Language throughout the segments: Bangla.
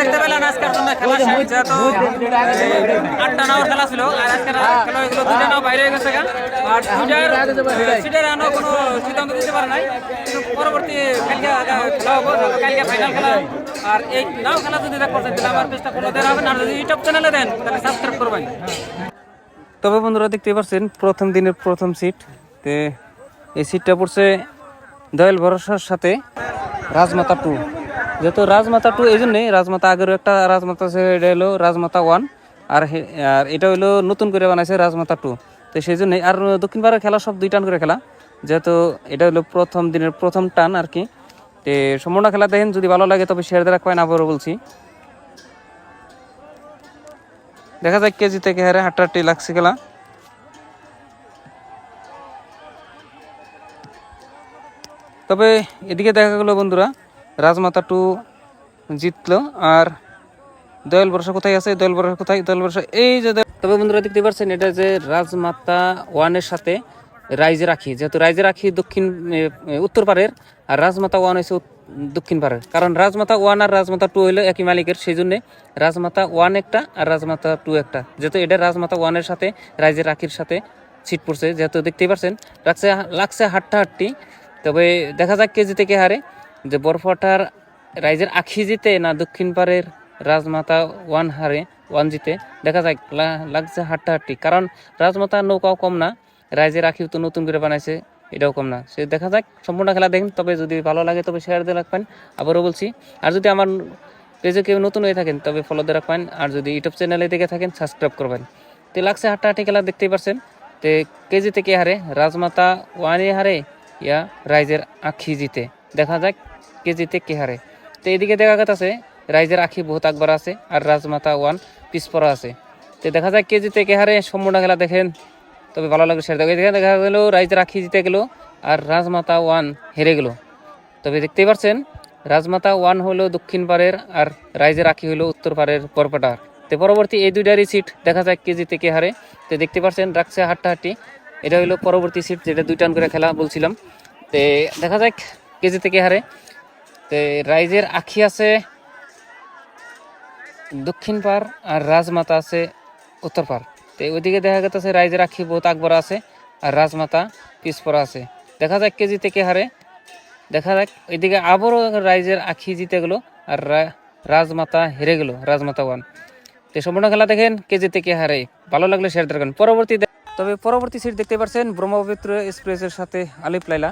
দেখতে পেলেন আজকের জন্য খেলা শেষ। যেহেতু আটটা নাওয়ার খেলা ছিল আর আজকের খেলা হয়েছিল দুইটা নাও বাইরে হয়ে গেছে গা। আর সিটের কোনো সিদ্ধান্ত দিতে পারে নাই। কিন্তু পরবর্তী কালকে খেলা হব। কালকে ফাইনাল খেলা। আর এই নাও খেলা যদি দেখতে চান তাহলে আমার পেজটা আর যদি ইউটিউব চ্যানেলে দেন তাহলে সাবস্ক্রাইব করবেন। তবে বন্ধুরা দেখতে পাচ্ছেন প্রথম দিনের প্রথম সিট তে এই সিটটা পড়ছে দয়াল ভরসার সাথে রাজমাতা টু যেহেতু রাজমাতা টু এই জন্যই রাজমাতা আগেরও একটা রাজমাতা আছে, এটা হলো রাজমাতা ওয়ান আর আর এটা হলো নতুন করে বানাইছে রাজমাতা টু তো সেই জন্যই, আর দক্ষিণ পাড়ার খেলা সব দুই টান করে খেলা। যেহেতু এটা হলো প্রথম দিনের প্রথম টান আর কি। তো সম্পূর্ণ খেলা দেখেন, যদি ভালো লাগে তবে শেয়ার দিয়ে রাখবেন আবারও বলছি। দেখা যাক কেজি থেকে হারে হাঁটাহাঁটি লাগছে খেলা। তবে এদিকে দেখা গেলো বন্ধুরা রাজমাতা টু জিতলো, আর দয়াল বর্ষা কোথায় আছে? দয়াল বর্ষা কোথায়? দয়াল বর্ষা এই যে তবে বন্ধুরা দেখতে পাচ্ছেন, এটা যে রাজমাতা ওয়ানের সাথে রাইজে রাখি। যেহেতু রাইজে রাখি দক্ষিণ উত্তর পারের আর রাজমাতা ওয়ান হয়েছে দক্ষিণ পারের কারণ রাজমাতা ওয়ান আর রাজমাতা টু হইল একই মালিকের সেই জন্যে রাজমাতা ওয়ান একটা আর রাজমাতা টু একটা। যেহেতু এটা রাজমাতা ওয়ানের সাথে, রাইজে রাখির সাথে ছিট পড়ছে। যেহেতু দেখতেই পারছেন লাগছে লাগছে হাট্টা হাট্টি তবে দেখা যাক কে জিতে, কে হারে। যে বরফাটার রাইজের আখি জিতে না দক্ষিণ পাড়ের রাজমাতা ওয়ান হারে, ওয়ান জিতে, দেখা যায় লাগছে হাট্টাহাট্টি। কারণ রাজমাতা নৌকাও কম না, রাইজের আখিও তো নতুন করে বানাইছে, এটাও কম না। সে দেখা যাক, সম্পূর্ণ খেলা দেখেন, তবে যদি ভালো লাগে তবে শেয়ার দিয়ে রাখবেন। আবারও বলছি, আর যদি আমার পেজে কেউ নতুন হয়ে থাকেন, তবে ফলো দিয়ে রাখবেন। আর যদি ইউটিউব চ্যানেলে দেখে থাকেন সাবস্ক্রাইব করবেন। তো লাগছে হাট্টাহাটি খেলা, দেখতেই পারছেন। তে কেজি কে হারে, রাজমাতা ওয়ানে হারে, ইয়া রাইজের আখি জিতে। দেখা যাক কেজিতে কে হারে তো এদিকে দেখা গেছে রাইজের আখি বহুত আকবার আছে আর রাজমাতা ওয়ান পিসপরা আছে। তো দেখা যায় কেজিতে কে হারে সম্পূর্ণ খেলা দেখেন, তবে ভালো লাগে সেটা দেখে। দেখা গেল, রাইজের আখি জিতে গেল আর রাজমাতা ওয়ান হেরে গেল। তবে দেখতেই পাচ্ছেন রাজমাতা ওয়ান হলো দক্ষিণ পাড়ের আর রাইজের আখি হলো উত্তর পাড়ের পরপটার। তো পরবর্তী এই দুইটারই সিট দেখা যায় কেজি থেকে হারে তো দেখতে পাচ্ছেন রাখছে হাট্টাহাটি এটা হলো পরবর্তী সিট যেটা দুই টান করে খেলা বলছিলাম। তে দেখা যাক কেজি থেকে হারে তে রাইজের আখি আছে, দক্ষিণ পার আর রাজমাতা আছে উত্তর পার তো ওইদিকে দেখা গেছে রাইজের আখি বহুত আকবর আছে আর রাজমাতা পিসপরা আছে। দেখা যাক কেজি থেকে হারে। দেখা যাক, ওইদিকে আবারও রাইজের আখি জিতে গেল আর রাজমাতা হেরে গেল, রাজমাতা ওয়ান তো সম্পূর্ণ খেলা দেখেন কেজি থেকে হারে। ভালো লাগলে শেয়ার দেখেন পরবর্তী তবে পরবর্তী সিট দেখতে পাচ্ছেন ব্রহ্মপুত্র এক্সপ্রেসের সাথে আলিফ লাইলা।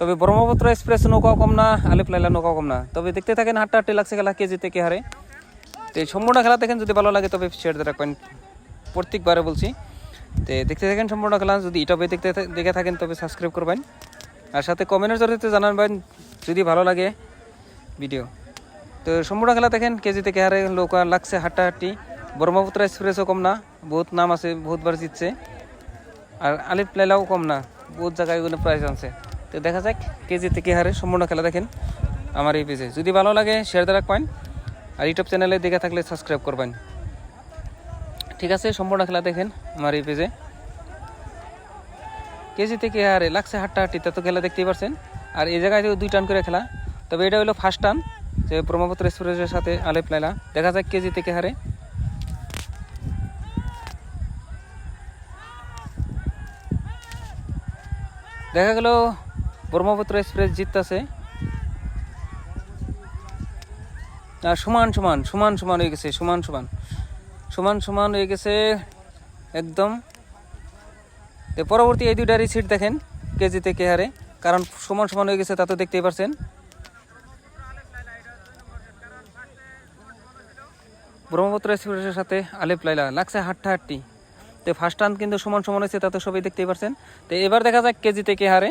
তবে ব্রহ্মপুত্র এক্সপ্রেস নৌকাও কম না, আলিফ লাইলা নৌকাও কম না। তবে দেখতে থাকেন হাট্টা হাট্টি লাগছে খেলা কেজি থেকে হারে। তো সম্পূর্ণ খেলা দেখেন যদি ভালো লাগে, তবে শেয়ার দিয়ে রাখবেন প্রত্যেকবারে বলছি। তো দেখতে থাকেন সম্পূর্ণ খেলা, যদি ইউটিউবে দেখতে দেখে থাকেন, তবে সাবস্ক্রাইব করবেন। আর সাথে কমেন্টের জরিতে জানাবেন যদি ভালো লাগে ভিডিও তো সম্পূর্ণ খেলা দেখেন, কেজি থেকে হারে নৌকা লাগছে হাট্টাহাট্টি ব্রহ্মপুত্র এক্সপ্রেসও কম না, বহুত নাম আছে, বহুতবার জিতছে। আর আলিফ লাইলাও কম না, বহুত জায়গায় এগুলো প্রাইজ আনছে। তো দেখা যাক, কেজি থেকে হারে সম্পূর্ণ খেলা দেখেন আমার এই পেজে। যদি ভালো লাগে শেয়ার দিয়ে রাখবেন আর ইউটিউব চ্যানেলে দেখে থাকলে সাবস্ক্রাইব করবেন। ঠিক আছে, সম্পূর্ণ খেলা দেখেন আমার এই পেজে। কেজি থেকে হারে লাগছে হাট্টাহাট্টি, তা তো খেলা দেখতেই পারছেন। আর এই জায়গায় দুই টান করে খেলা। তবে এটা হলো ফার্স্ট টান, যে ব্রহ্মপুত্র এক্সপ্রেসের সাথে আলেপ লাইলা দেখা যাক কেজি থেকে হারে। দেখা গেল ব্রহ্মপুত্র এক্সপ্রেস জিততেছে। সমান সমান সমান সমান হয়ে গেছে, সমান সমান। সমান সমান হয়ে গেছে একদম। পরবর্তী এই দুইটারই সিট দেখেন, কেজি কে হারে। কারণ সমান সমান হয়ে গেছে তা তো দেখতেই পারছেন। ব্রহ্মপুত্র এক্সপ্রেসের সাথে আলেপ লাইলা, লাগছে হাট্টা হাট্টি। তো ফার্স্ট টান কিন্তু সমান সমান হয়েছে, তা তো সবাই দেখতেই পারছেন। তো এবার দেখা যাক কেজি কে হারে।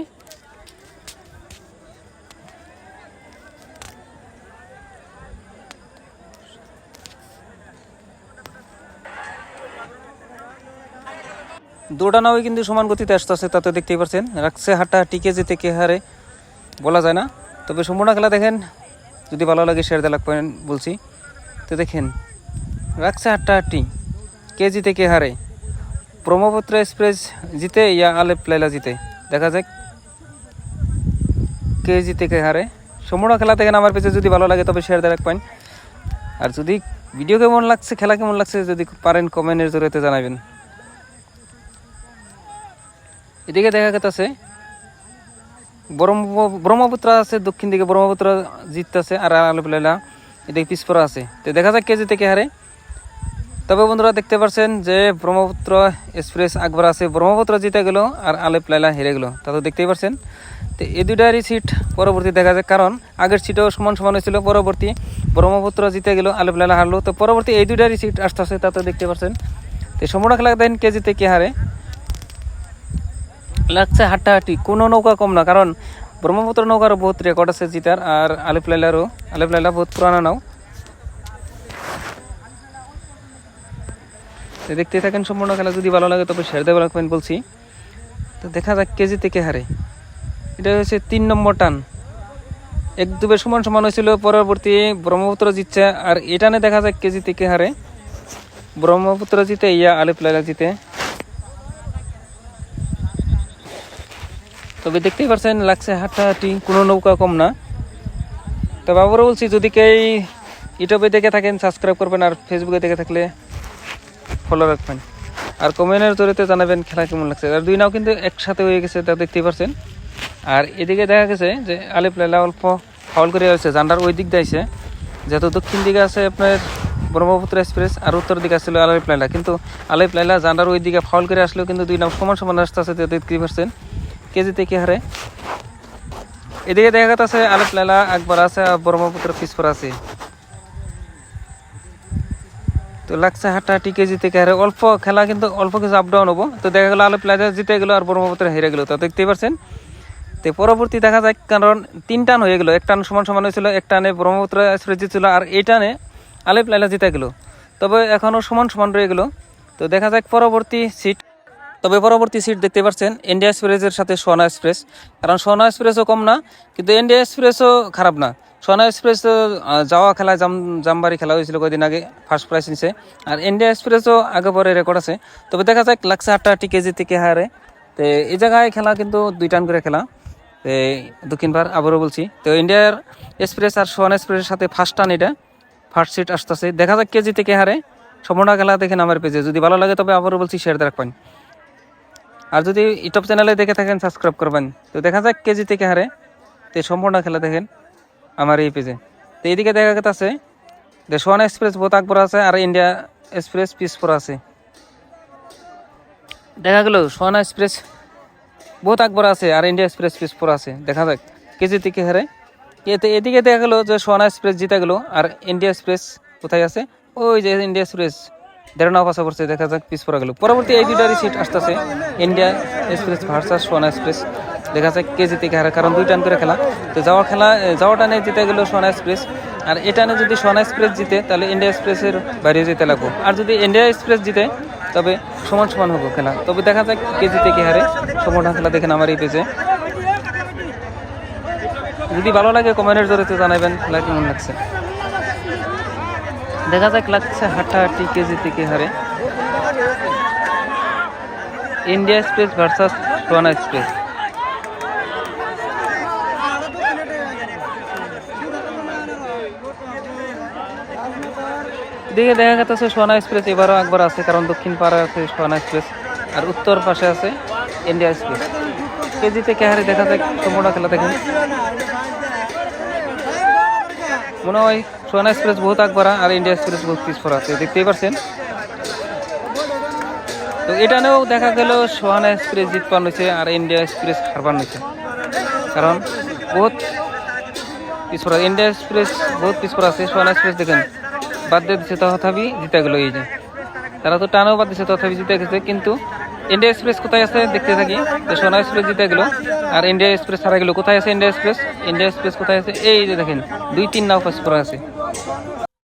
দৌড়ানোও কিন্তু সমান গতিতে আসতেছে তা তো দেখতেই পারছেন। রাখছে হাট্টা টিকে যেতে কে হারে, বলা যায় না। তবে সম্পূর্ণ খেলা দেখেন, যদি ভালো লাগে শেয়ার দিয়ে লাগবেন বলছি। তো দেখেন, রাখছে হাট্টা হাট্টি কে জিতে কে হারে। ব্রহ্মপুত্র এক্সপ্রেস জিতে ইয়া আলেপ লাইলা জিতে। দেখা যাক, কে জিতে কে হারে। সম্পূর্ণ খেলা দেখেন, আমার পেছে যদি ভালো লাগে তবে শেয়ার দেওয়ার এক পয়েন্ট আর যদি ভিডিও কেমন লাগছে, খেলা কেমন লাগছে, যদি পারেন কমেন্টের জরিয়ে জানাবেন। এদিকে দেখা গেছে ব্রহ্মপুত্র আছে, দক্ষিণ দিকে ব্রহ্মপুত্র জিততেছে, আর আলুপিলা এদিকে পিছপরা আছে। তো দেখা যাক কে জিতে কে হারে। তবে বন্ধুরা দেখতে পাচ্ছেন যে ব্রহ্মপুত্র এক্সপ্রেস আকবর আছে, ব্রহ্মপুত্র জিতে গেল আর আলেপ লাইলা হেরে গেল। তা তো দেখতেই পাচ্ছেন তো এই দুইটারই সিট পরবর্তী দেখা যায় কারণ আগের সিটও সমান সমান হয়েছিল, পরবর্তী ব্রহ্মপুত্র জিতে গেল আলেপ লাইলা হারলো। তো পরবর্তী এই দুইটারই সিট আসতে আসতে তা তো দেখতে পাচ্ছেন তো সম্পূর্ণ খেলা দেখেন কে জিতে কে হারে। লাগছে হাঁটাহাঁটি। কোনো নৌকা কম না, কারণ ব্রহ্মপুত্র নৌকারও বহুত রেকর্ড আছে জিতার, আর আলিফ লাইলারও। আলিফ লাইলা বহুত পুরানো নাও। দেখতে থাকেন সম্পূর্ণ খেলা, যদি ভালো লাগে তবে শেয়ার দেওয়া রাখবেন বলছি। তো দেখা যাক কেজি থেকে হারে। এটা হচ্ছে তিন নম্বর টান। এক দুবে সমান সমান হয়েছিল, পরবর্তী ব্রহ্মপুত্র জিতছে, আর এটা এটানে দেখা যাক কেজি থেকে হারে। ব্রহ্মপুত্র জিতে, ইয়া আলিফ লাইলা জিতে। তবে দেখতেই পারছেন, লাগছে হাঁটাহাঁটি, কোনো নৌকা কম না। তবে আবারও বলছি, যদি কেউ ইউটিউবে দেখে থাকেন, সাবস্ক্রাইব করবেন আর ফেসবুকে দেখে থাকলে ফলো রাখবেন। আর কমেন্টের জরিতে জানাবেন খেলা কেমন লাগছে। আর দুই নাও কিন্তু একসাথে হয়ে গেছে, তা দেখতেই পারছেন। আর এদিকে দেখা গেছে যে আলিপ লাইলা অল্প ফাউল করে আছে জান্ডার ওই দিক দিয়েছে যেহেতু দক্ষিণ দিকে আছে আপনার ব্রহ্মপুত্র এক্সপ্রেস আর উত্তর দিকে আসছিল আলিপ লাইলা। কিন্তু আলিপ লাইলা জান্ডার ওই দিকে ফাউল করে আসলেও কিন্তু দুই নাম সমান সমান রাস্তা আছে দেখতেই পারছেন। কেজিতে কি হারে? এদিকে দেখা যাচ্ছে আলিফ লাইলা একবার আছে আর ব্রহ্মপুত্র পিসপর আছে। তো লাগছে হাঁটাহাঁটি কেজি থেকে হারে? অল্প খেলা কিন্তু অল্প কিছু আপ ডাউন হব। তো দেখা গেলো আলিফ লাইলা জিতে গেলো আর ব্রহ্মপুত্র হেরে গেলো। তো দেখতেই পারছেন? তো পরবর্তী দেখা যায় কারণ তিন টান হয়ে গেলো। এক টান সমান সমান হয়েছিল, এক টানে ব্রহ্মপুত্র জিতছিল আর এই টানে আলিফ লাইলা জিতে গেলো। তবে এখনও সমান সমান রয়ে গেলো। তো দেখা যাক পরবর্তী সিট তবে পরবর্তী সিট দেখতে পাচ্ছেন ইন্ডিয়া এক্সপ্রেসের সাথে সোনা এক্সপ্রেস কারণ সোনা এক্সপ্রেসও কম না, কিন্তু ইন্ডিয়া এক্সপ্রেসও খারাপ না। সোনা এক্সপ্রেস যাওয়া খেলা, জাম জামবারি খেলা হয়েছিল কয়েকদিন আগে ফার্স্ট প্রাইজ নিছে। আর ইন্ডিয়া এক্সপ্রেসও আগে পরে রেকর্ড আছে। তবে দেখা যাক লাগছে আটটা টি কেজি থেকে হারে তো, এই জায়গায় খেলা কিন্তু দুই টান করে খেলা। তো দক্ষিণবার আবারও বলছি। তো ইন্ডিয়ার এক্সপ্রেস আর সোয়ান এক্সপ্রেসের সাথে ফার্স্ট টান এটা। ফার্স্ট সিট আসতেছে। দেখা যাক কেজি থেকে হারে। সম্পূর্ণ খেলা দেখেন আমার পেজে। যদি ভালো লাগে তবে আবারও বলছি শেয়ার রাখবেন আর যদি ইউটিউব চ্যানেলে দেখে থাকেন সাবস্ক্রাইব করবেন। তো দেখা যাক কেজি থেকে হারে। তো সম্পূর্ণ খেলা দেখেন আমার এই পেজে তো এইদিকে দেখা গেছে যে সোয়ান এক্সপ্রেস বহুত আছে আর ইন্ডিয়া এক্সপ্রেস পিসপুর আছে। দেখা গেল সোয়ান এক্সপ্রেস বহুত আকবর আছে আর ইন্ডিয়া এক্সপ্রেস পিসপুর আছে। দেখা যাক কেজি থেকে হারে। এতে এদিকে দেখা গেলো যে সোয়ানা এক্সপ্রেস জিতে গেলো আর ইন্ডিয়া এক্সপ্রেস কোথায় আছে? ওই যে ইন্ডিয়া এক্সপ্রেস দেড় নয় পাশা পড়ছে দেখা যাক, পিস পড়া গেল। পরবর্তী এই দুইটারই সিট আসতেছে India Express versus Sona Express দেখা যাক কে জিতে হারে কারণ দুই টান করে খেলা। তো যাওয়া খেলা, যাওয়া টানে জিতে গেল সোনা এক্সপ্রেস আর টানে যদি সোনা এক্সপ্রেস জিতে, তাহলে ইন্ডিয়া এক্সপ্রেসের বাইরে যেতে লাগবো। আর যদি ইন্ডিয়া এক্সপ্রেস জিতে, তবে সমান সমান হব খেলা। তবে দেখা যাক কে জিতে কে হারে। সম্পূর্ণ খেলা দেখেন আমার এই পেজে যদি ভালো লাগে কমেন্টের জরিতে জানাবেন খেলা কেমন লাগছে দেখা যাক লাগছে হাঁটাহাঁটি কেজি থেকে হারে। India express versus সোয়ানা express. দিকে দেখা গেছে সোয়ানা এক্সপ্রেস, এবারও একবার আছে, কারণ দক্ষিণ পাড়া আছে সোয়ানা এক্সপ্রেস, আর উত্তর পাশে আছে ইন্ডিয়া এক্সপ্রেস। কেজিতে থেকে হারে দেখা যাক সম্পূর্ণ খেলা দেখেন। মনে হয় সোয়ানা এক্সপ্রেস বহুত আকবরা আর ইন্ডিয়া এক্সপ্রেস বহুত পিছপর আছে দেখতেই পারছেন। তো এটা এটানেও দেখা গেল সোহানা এক্সপ্রেস জিতপান হয়েছে আর ইন্ডিয়া এক্সপ্রেস হারবান হয়েছে। কারণ বহুত পিছপর ইন্ডিয়া এক্সপ্রেস বহুত পিছপর আছে সোহানা এক্সপ্রেস দেখেন। বাদ দিয়ে দিচ্ছে তথাপি জিতে গেল এই যে। তারা তো টানেও বাদ দিচ্ছে তথাপি জিতে গেছে, কিন্তু ইন্ডিয়া এক্সপ্রেস কোথায় আছে দেখতে থাকি, তো সোনা এক্সপ্রেস জিতে গেলো। আর ইন্ডিয়া এক্সপ্রেস হারা গেলো, কোথায় আছে ইন্ডিয়া এক্সপ্রেস ইন্ডিয়া এক্সপ্রেস কোথায় আছে? এই যে দেখেন, দুই তিন নাও পাস আছে। Pode, boa noite.